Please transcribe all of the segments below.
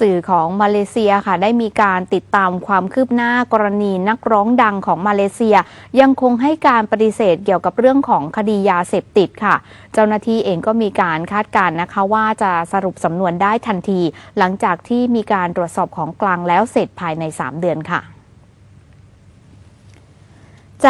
สื่อของมาเลเซียค่ะได้มีการติดตามความคืบหน้ากรณีนักร้องดังของมาเลเซีย ยังคงให้การปฏิเสธเกี่ยวกับเรื่องของคดียาเสพติดค่ะ เจ้าหน้าที่เองก็มีการคาดการณ์นะคะ ว่าจะสรุปสำนวนได้ทันที หลังจากที่มีการตรวจสอบของกลางแล้วเสร็จภายใน 3 เดือนค่ะ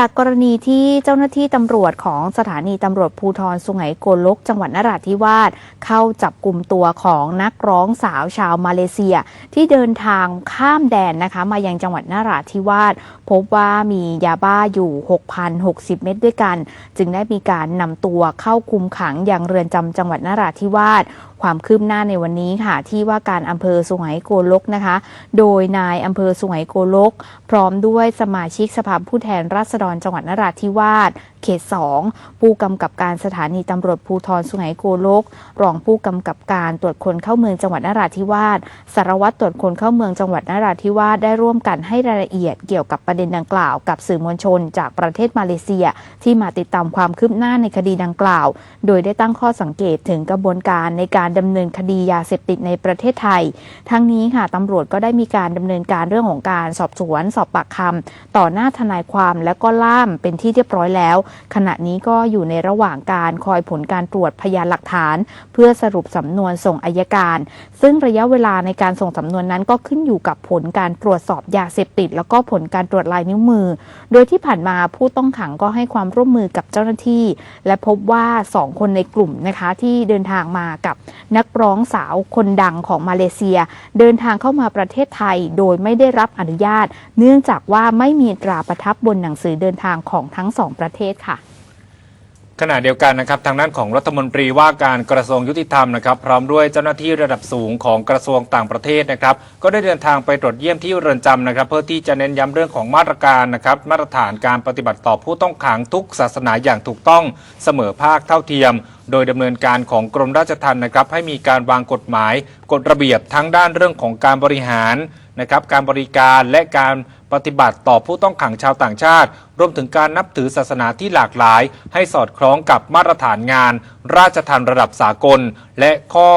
จากกรณีที่เจ้าหน้าที่ตำรวจของสถานีตำรวจภูธรสุไหงโกลก จังหวัดนราธิวาสเข้าจับกลุ่มตัวของนักร้องสาวชาวมาเลเซีย ที่เดินทางข้ามแดนนะคะ มายังจังหวัดนราธิวาสพบว่ามียาบ้าอยู่ 6,060 เม็ดด้วยกัน จึงได้มีการนำตัวเข้าคุมขังยังเรือนจำจังหวัดนราธิวาสความคืบหน้าในวันนี้ค่ะ ที่ว่าการอำเภอสุไหงโกลกนะคะ โดยนายอำเภอสุไหงโกลก พร้อมด้วยสมาชิกสภาผู้แทนราษฎรจังหวัดนราธิวาส เขต 2 ผู้กำกับการสถานีตำรวจภูธรสุไหงโกลก รองผู้กำกับการตรวจคนเข้าเมืองจังหวัดนราธิวาสสารวัตรตรวจคนเข้าเมืองจังหวัดนราธิวาสได้ร่วมกันให้รายละเอียดเกี่ยวกับประเด็นดังกล่าวกับสื่อมวลชน จากประเทศมาเลเซีย ที่มาติดตามความคืบหน้าในคดีดังกล่าว โดยได้ตั้งข้อสังเกตถึงกระบวนการในการดำเนินคดียาเสพติดในประเทศไทย ทั้งนี้ค่ะตำรวจก็ได้มีการดำเนินการเรื่องของการสอบสวน สอบปากคำต่อหน้าทนายความและก็ล่ามเป็นที่เรียบร้อยแล้วขณะนี้ก็อยู่ในระหว่างการคอยผลการตรวจพยานหลักฐาน เพื่อสรุปสำนวนส่งอายการ ซึ่งระยะเวลาในการส่งสำนวนนั้นก็ขึ้นอยู่กับผลการตรวจสอบยาเสพติด แล้วก็ผลการตรวจลายนิ้วมือ โดยที่ผ่านมาผู้ต้องขังก็ให้ความร่วมมือกับเจ้าหน้าที่ และพบว่าสองคนในกลุ่มนะคะที่เดินทางมากับนักร้องสาวคนดังของมาเลเซีย เดินทางเข้ามาประเทศไทยโดยไม่ได้รับอนุญาต เนื่องจากว่าไม่มีตราประทับบนหนังสือเดินทางของทั้งสองประเทศค่ะขณะเดียวกันนะครับทางด้านของรัฐมนตรีว่าการกระทรวงยุติธรรมนะครับ พร้อมด้วยเจ้าหน้าที่ระดับสูงของกระทรวงต่างประเทศนะครับ ก็ได้เดินทางไปตรวจเยี่ยมที่เรือนจำนะครับ เพื่อที่จะเน้นย้ำเรื่องของมาตรการนะครับ มาตรฐานการปฏิบัติต่อผู้ต้องขังทุกศาสนาอย่างถูกต้องเสมอภาคเท่าเทียม โดยดำเนินการของกรมราชทัณฑ์นะครับ ให้มีการวางกฎหมายกฎระเบียบทั้งด้านเรื่องของการบริหาร นะครับการบริการและการปฏิบัติต่อผู้ต้องขังชาวต่างชาติ รวมถึงการนับถือศาสนาที่หลากหลาย ให้สอดคล้องกับมาตรฐานงาน ราชทัณฑ์ระดับสากล และข้อ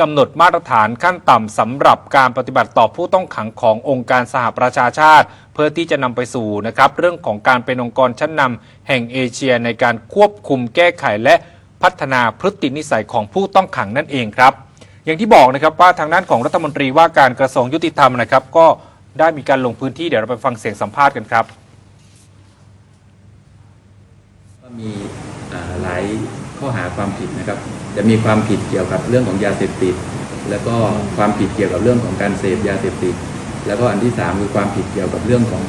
กำหนดมาตรฐานขั้นต่ำสำหรับการปฏิบัติต่อผู้ต้องขังขององค์การสหประชาชาติ เพื่อที่จะนำไปสู่นะครับเรื่องของการเป็นองค์กรชั้นนำแห่งเอเชียในการควบคุมแก้ไขและพัฒนาพฤตินิสัยของผู้ต้องขังนั่นเองครับ อย่างที่บอกนะครับว่าทางด้านของรัฐมนตรีว่าการกระทรวงยุติธรรมนะครับ ก็ได้มีการลงพื้นที่เดี๋ยวเราไปฟังเสียงสัมภาษณ์กันครับ ก็มีอ่าหลายข้อหาความผิดนะครับ จะมีความผิดเกี่ยวกับเรื่องของยาเสพติด แล้วก็ความผิดเกี่ยวกับเรื่องของการเสพยาเสพติด แล้วก็อันที่สามคือความผิดเกี่ยวกับเรื่องของ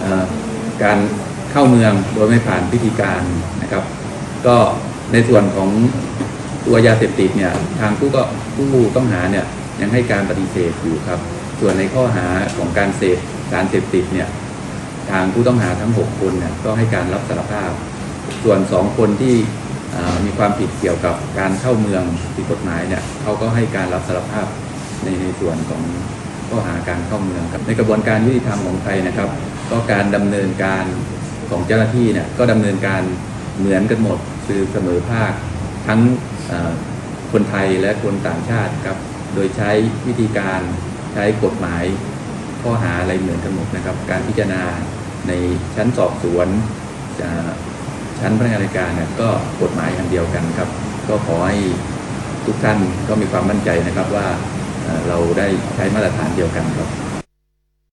เออการเข้าเมืองโดยไม่ผ่านพิธีการนะครับ ก็ในส่วนของ ตัวยาเสพติดเนี่ยทางผู้ก็ผู้ต้องหาเนี่ยยังให้การปฏิเสธอยู่ครับ ส่วนในข้อหาของการเสพสารเสพติดเนี่ยทางผู้ต้องหาทั้ง 6 คนเนี่ยก็ให้การรับสารภาพ ส่วน 2 คนที่มีความผิดเกี่ยวกับการเข้าเมืองผิดกฎหมายเนี่ยเขาก็ให้การรับสารภาพในในส่วนของข้อหาการเข้าเมืองครับในกระบวนการยุติธรรมของไทยนะครับ ก็การดำเนินการของเจ้าหน้าที่เนี่ยก็ดำเนินการเหมือนกันหมดคือเสมอภาคทั้ง คนไทยและคนต่างชาติครับ โดยใช้วิธีการใช้กฎหมายข้อหาอะไรเหมือนกันหมดนะครับ การพิจารณาในชั้นสอบสวนจะชั้นพนักงานการเนี่ยก็กฎหมายอันเดียวกันครับ ก็ขอให้ทุกท่านก็มีความมั่นใจนะครับว่าเอ่อเราได้ใช้มาตรฐานเดียวกันครับ